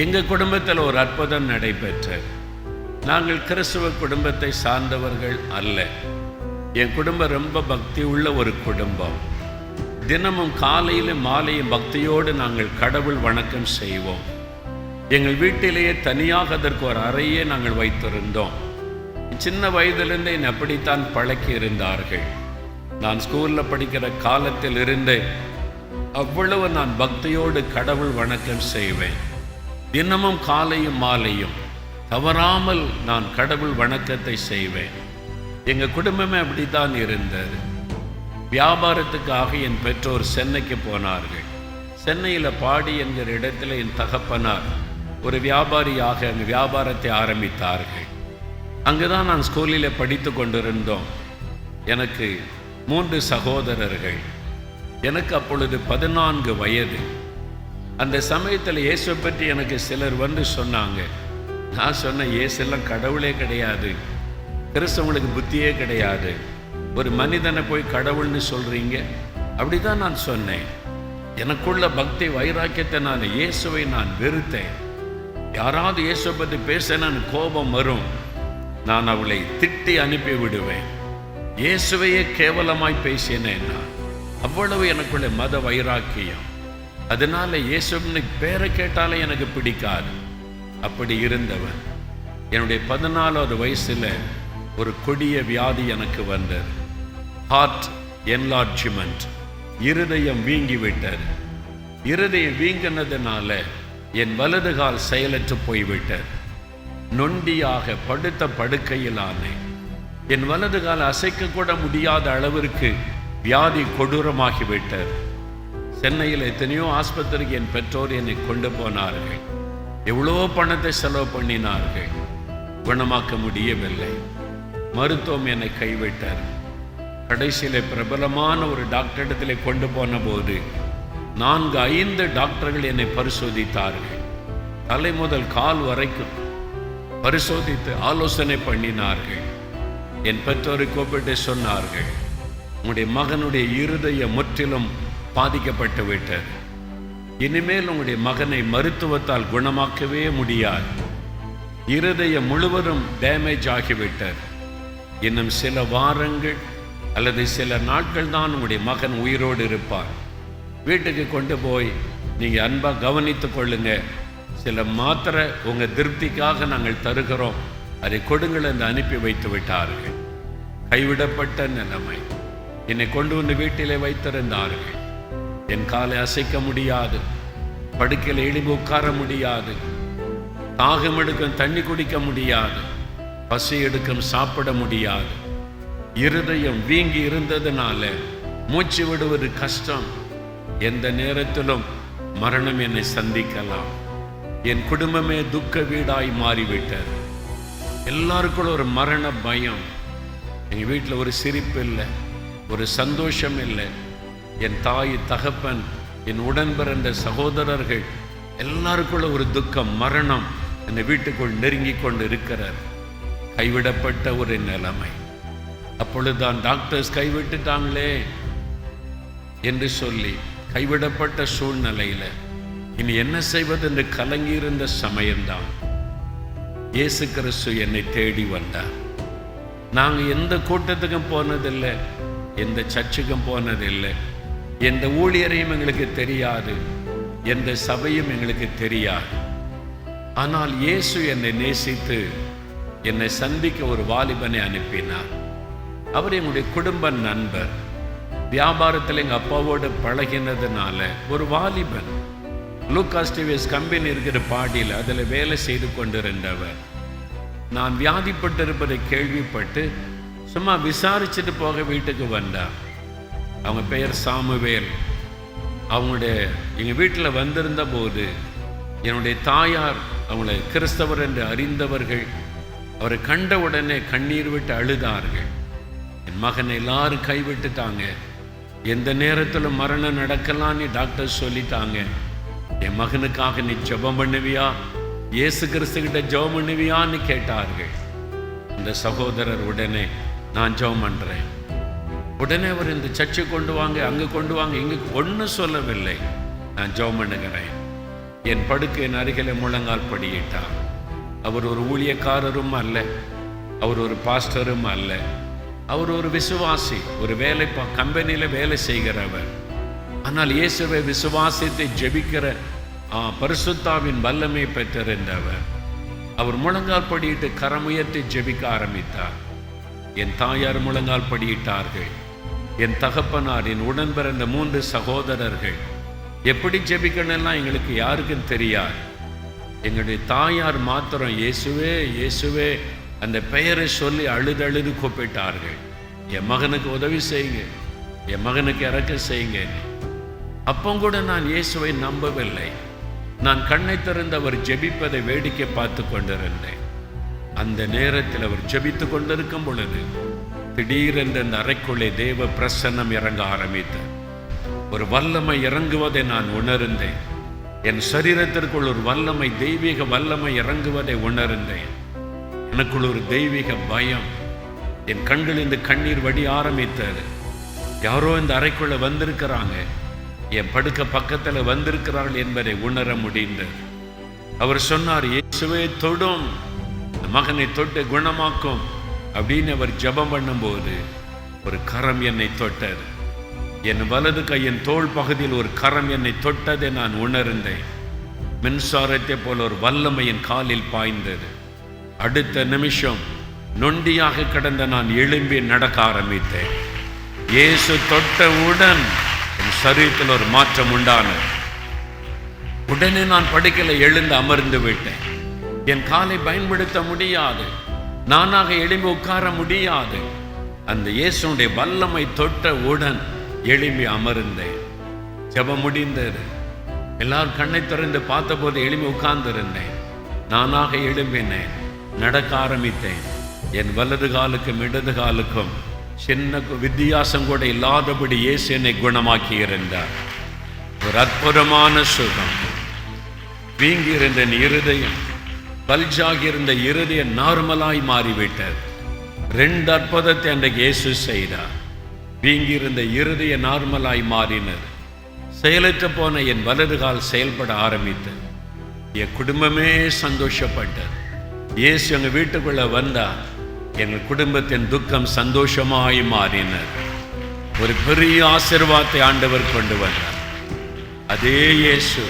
எங்கள் குடும்பத்தில் ஒரு அற்புதம் நடைபெற்றது நாங்கள் கிறிஸ்துவ குடும்பத்தை சார்ந்தவர்கள் அல்ல. என் குடும்பம் ரொம்ப பக்தி உள்ள ஒரு குடும்பம். தினமும் காலையில் மாலையும் பக்தியோடு நாங்கள் கடவுள் வணக்கம் செய்வோம். எங்கள் வீட்டிலேயே தனியாக அதற்கு ஒரு அறையே நாங்கள் வைத்திருந்தோம். சின்ன வயதிலிருந்தே என்னை அப்படித்தான் பழக்கி இருந்தார்கள். நான் ஸ்கூலில் படிக்கிற காலத்தில் இருந்தே அவ்வளவு நான் பக்தியோடு கடவுள் வணக்கம் செய்வேன். தினமும் காலையும் மாலையும் தவறாமல் நான் கடவுள் வணக்கத்தை செய்வேன். எங்கள் குடும்பமே அப்படித்தான் இருந்தது. வியாபாரத்துக்காக என் பெற்றோர் சென்னைக்கு போனார்கள். சென்னையில் பாடி என்கிற இடத்துல என் தகப்பனார் ஒரு வியாபாரியாக அங்கே வியாபாரத்தை ஆரம்பித்தார்கள். அங்குதான் நான் ஸ்கூலில் படித்து கொண்டிருந்தோம். எனக்கு மூன்று சகோதரர்கள். எனக்கு அப்பொழுது பதினான்கு வயது. அந்த சமயத்தில் இயேசுவை பற்றி எனக்கு சிலர் வந்து சொன்னாங்க. நான் சொன்னேன் இயேசுலாம் கடவுளே கிடையாது. கிறிஸ்தவங்களுக்கு புத்தியே கிடையாது. ஒரு மனிதனை போய் கடவுள்னு சொல்கிறீங்க அப்படி தான் நான் சொன்னேன். எனக்குள்ள பக்தி வைராக்கியத்தை நான் இயேசுவை நான் வெறுத்தேன். யாராவது இயேசுவை பற்றி பேச கோபம் வரும். நான் அவளை திட்டி அனுப்பி விடுவேன். இயேசுவையே கேவலமாய் பேசினேன் நான். அவ்வளவு எனக்குள்ள மத வைராக்கியம். அதனால இயேசுன்னு பேரை கேட்டாலே எனக்கு பிடிக்காது. அப்படி இருந்தவன் என்னுடைய பதினாலாவது வயசுல ஒரு கொடிய வியாதி எனக்கு வந்தது. ஹார்ட் என்லார்ஜ்மெண்ட் இருதயம் வீங்கி விட்டது இருதயம் வீங்கினதுனால என் வலது கால் செயலற்று போய்விட்டது. நொண்டியாக படுத்த படுக்கையிலானேன் என் வலது கால் அசைக்க கூட முடியாத அளவிற்கு வியாதி கொடூரமாகிவிட்டது. சென்னையில் எத்தனையோ ஆஸ்பத்திரிக்கு என் பெற்றோர் என்னை கொண்டு போனார்கள். எவ்வளோ பணத்தை செலவு பண்ணினார்கள். குணமாக்க முடியவில்லை. மருத்துவம் என்னை கைவிட்டார் கடைசியில் பிரபலமான ஒரு டாக்டரிடத்திலே கொண்டு போன போது நான்கு ஐந்து டாக்டர்கள் என்னை பரிசோதித்தார்கள். தலை முதல் கால் வரைக்கும் பரிசோதித்து ஆலோசனை பண்ணினார்கள். என் பெற்றோரை கூப்பிட்டு சொன்னார்கள். உங்களுடைய மகனுடைய இருதய முற்றிலும் பாதிக்கப்பட்டு விட்டது. இனிமேல் உங்களுடைய மகனை மருத்துவத்தால் குணமாக்கவே முடியாது. இருதயம் முழுவதும் டேமேஜ் ஆகிவிட்டது. இன்னும் சில வாரங்கள் அல்லது சில நாட்கள் தான் உங்களுடைய மகன் உயிரோடு இருப்பார். வீட்டுக்கு கொண்டு போய் நீங்கள் அன்பாக கவனித்து கொள்ளுங்க. சில மாத்திரை உங்கள் திருப்திக்காக நாங்கள் தருகிறோம். அதை கொடுங்கள் என்று அனுப்பி வைத்து விட்டார்கள். கைவிடப்பட்ட நிலைமை. என்னை கொண்டு வந்து வீட்டிலே வைத்திருந்தார்கள். என் காலை அசைக்க முடியாது படுக்கையில் எழுப்பி உட்கார முடியாது தாகம் எடுக்கும் தண்ணி குடிக்க முடியாது பசி எடுக்கும் சாப்பிட முடியாது. இருதயம் வீங்கி இருந்ததுனால மூச்சு விடுவது கஷ்டம். எந்த நேரத்திலும் மரணம் என்னை சந்திக்கலாம். என் குடும்பமே துக்க வீடாய் மாறிவிட்டது. எல்லாருக்குள்ள ஒரு மரண பயம். எங்கள் வீட்டில் ஒரு சிரிப்பு இல்லை ஒரு சந்தோஷம் இல்லை. என் தாய் தகப்பன் என் உடன் பிறந்த சகோதரர்கள் எல்லாருக்குள்ள ஒரு துக்கம் மரணம் என்னை வீட்டுக்குள் நெருங்கி கொண்டு இருக்கிறார் கைவிடப்பட்ட ஒரு நிலைமை. அப்பொழுதுதான் டாக்டர்ஸ் கைவிட்டுட்டாங்களே என்று சொல்லி கைவிடப்பட்ட சூழ்நிலையில இனி என்ன செய்வது என்று கலங்கியிருந்த சமயம்தான். இயேசு கிறிஸ்து என்னை தேடி வந்தார். நாங்கள் எந்த கூட்டத்துக்கும் போனதில்லை எந்த சர்ச்சுக்கும் போனதில்லை. எந்த ஊழியரையும் எங்களுக்கு தெரியாது எந்த சபையும் எங்களுக்கு தெரியாது. ஆனால் இயேசு என்னை நேசித்து என்னை சந்திக்க ஒரு வாலிபனை அனுப்பினார். அவர் என்னுடைய குடும்ப நண்பர். வியாபாரத்தில் எங்கள் அப்பாவோடு பழகினதுனால ஒரு வாலிபன். லூகாஸ் டிவிஎஸ் கம்பெனி இருக்கிற பாடியில் அதில் வேலை செய்து கொண்டிருந்தவர். நான் வியாதிப்பட்டிருப்பதை கேள்விப்பட்டு சும்மா விசாரிச்சுட்டு போக வீட்டுக்கு வந்தார். அவங்க பெயர் சாமுவேல். அவங்களுடைய எங்கள் வீட்டில் வந்திருந்த போது என்னுடைய தாயார் அவங்கள கிறிஸ்தவர் என்று அறிந்தவர்கள் அவரை கண்ட உடனே கண்ணீர் விட்டு அழுதார்கள். என் மகனை எல்லாரும் கைவிட்டுட்டாங்க. எந்த நேரத்தில் மரணம் நடக்கலான்னு டாக்டர் சொல்லிட்டாங்க. என் மகனுக்காக நீ ஜெபம் பண்ணுவியா? இயேசு கிறிஸ்து கிட்ட ஜெபம் பண்ணுவியான்னு கேட்டார்கள். அந்த சகோதரர் உடனே நான் ஜெபம் பண்றேன். உடனே அவர் இந்த சர்ச்சை கொண்டு வாங்க அங்கே கொண்டு வாங்க. இங்கே ஒன்றும் சொல்லவில்லை. நான் ஜெபம் பண்ணுகிறேன். என் படுக்கையின் அருகிலே முழங்கால் படியிட்டார். அவர் ஒரு ஊழியக்காரரும் அல்ல. அவர் ஒரு பாஸ்டரும் அல்ல. அவர் ஒரு விசுவாசி ஒரு வேலை கம்பெனியில் வேலை செய்கிறவர். ஆனால் இயேசுவை விசுவாசத்தை ஜெபிக்கிற ஆ, பரிசுத்தாவின் வல்லமை பெற்றிருந்தவர். அவர் முழங்கால் படியிட்டு கரமுயர்த்தி ஜெபிக்க ஆரம்பித்தார். என் தாயார் முழங்கால் படியிட்டார்கள். என் தகப்பனார் என் உடன்பிறந்த மூன்று சகோதரர்கள். எப்படி ஜெபிக்கணும்லாம் எங்களுக்கு யாருக்கும் தெரியாது. எங்களுடைய தாயார் மாத்திரம் இயேசுவே இயேசுவே அந்த பெயரை சொல்லி அழுது அழுது கூப்பிட்டார்கள். என் மகனுக்கு உதவி செய்யுங்க. என் மகனுக்கு இறக்க செய்யுங்க. அப்போ கூட நான் இயேசுவை நம்பவில்லை. நான் கண்ணை திறந்து அவர் ஜெபிப்பதை வேடிக்கை பார்த்து கொண்டிருந்தேன். அந்த நேரத்தில் அவர் ஜெபித்து கொண்டிருக்கும் பொழுது திடீரென்று அந்த அறைக்குள்ளே தேவ பிரசன்னம் இறங்க ஆரம்பித்தது. ஒரு வல்லமை இறங்குவதை நான் உணர்ந்தேன். என் சரீரத்திற்குள் ஒரு வல்லமை தெய்வீக வல்லமை இறங்குவதை உணர்ந்தேன். எனக்குள் ஒரு தெய்வீக பயம். என் கண்கள் இந்த கண்ணீர் வடி ஆரம்பித்தது. யாரோ இந்த அறைக்குள்ள வந்திருக்கிறாங்க. என் படுக்க பக்கத்தில் வந்திருக்கிறார்கள் என்பதை உணர முடிந்தது. அவர் சொன்னார் இயேசுவே தொடும். மகனை தொட்டு குணமாக்கும். அப்படின்னு அவர் ஜெபம் பண்ணும்போது ஒரு கரம் என்னை தொட்டது. என் வலது கையின் தோள் பகுதியில் ஒரு கரம் என்னை தொட்டதை நான் உணர்ந்தேன். மின்சாரத்தை போல ஒரு வல்லமையின் காலில் பாய்ந்தது. அடுத்த நிமிஷம் நொண்டியாக கிடந்த நான் எழும்பி நடக்க ஆரம்பித்தேன். இயேசு தொட்டவுடன் என் சரீரத்தில் ஒரு மாற்றம் உண்டானது. உடனே நான் படுக்கையில் எழுந்து அமர்ந்து விட்டேன். என் காலை பயன்படுத்த முடியாது. நானாக எழும்பி உட்கார முடியாது. அந்த இயேசுடைய வல்லமை தொட்ட உடன் எழும்பி அமர்ந்தேன். ஜபம் முடிந்தது. எல்லாரும் கண்ணை திறந்து பார்த்தபோது எழும்பி உட்கார்ந்திருந்தேன். நானாக எழும்பினேன். நடக்க ஆரம்பித்தேன். என் வலது காலுக்கும் இடது காலுக்கும் சின்ன வித்தியாசம் கூட இல்லாதபடி இயேசு என்னை குணமாக்கி இருந்தார் ஒரு அற்புதமான சுகம். வீங்கி இருந்த என் இருதயம். பல்ஜாகி இருந்த இருதயம் நார்மலாய் மாறிவிட்டது. ரெண்டு அற்புதத்தை அன்றைக்கு இயேசு செய்தார். வீங்கியிருந்த இருதய நார்மலாய் மாறினது. செயலற்று போன என் வலது கால் செயல்பட ஆரம்பித்தது. என் குடும்பமே சந்தோஷப்பட்டது. இயேசு எங்கள் வீட்டுக்குள்ள வந்தார். எங்கள் குடும்பத்தின் துக்கம் சந்தோஷமாய் மாறினர் ஒரு பெரிய ஆசிர்வாதத்தை ஆண்டவர் கொண்டு வந்தார். அதே இயேசு